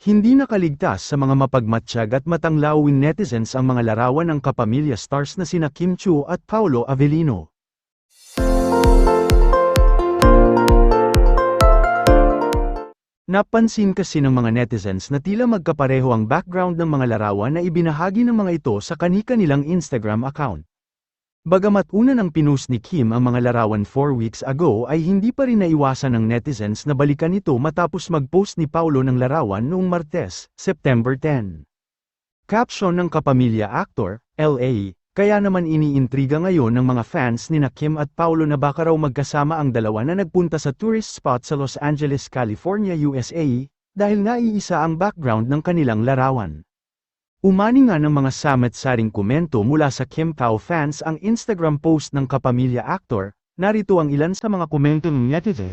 Hindi nakaligtas sa mga mapagmatsyag at matanglawin netizens ang mga larawan ng kapamilya stars na sina Kim Chu at Paolo Avellino. Napansin kasi ng mga netizens na tila magkapareho ang background ng mga larawan na ibinahagi ng mga ito sa kani-kanilang Instagram account. Bagamat una nang pinost ni Kim ang mga larawan 4 weeks ago ay hindi pa rin naiwasan ng netizens na balikan ito matapos mag-post ni Paulo ng larawan noong Martes, September 10. Caption ng kapamilya actor, LA, kaya naman iniintriga ngayon ng mga fans ni na Kim at Paulo na baka raw magkasama ang dalawa na nagpunta sa tourist spot sa Los Angeles, California, USA, dahil nga iisa ang background ng kanilang larawan. Umani nga ng mga samet-saring komento mula sa Kim Pao fans ang Instagram post ng kapamilya actor, narito ang ilan sa mga komento ng netizen.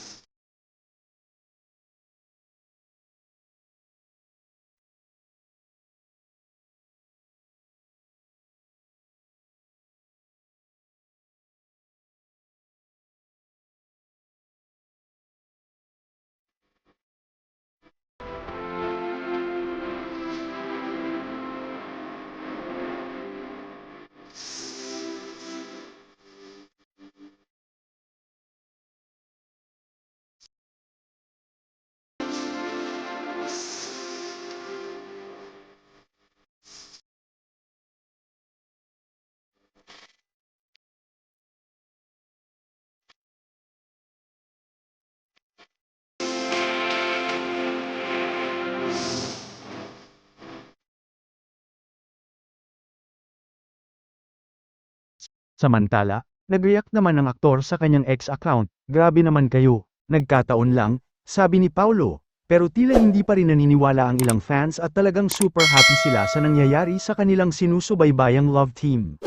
Samantala, nag-react naman ang aktor sa kanyang ex-account, grabe naman kayo, nagkataon lang, sabi ni Paulo, pero tila hindi pa rin naniniwala ang ilang fans at talagang super happy sila sa nangyayari sa kanilang sinusubaybayang love team.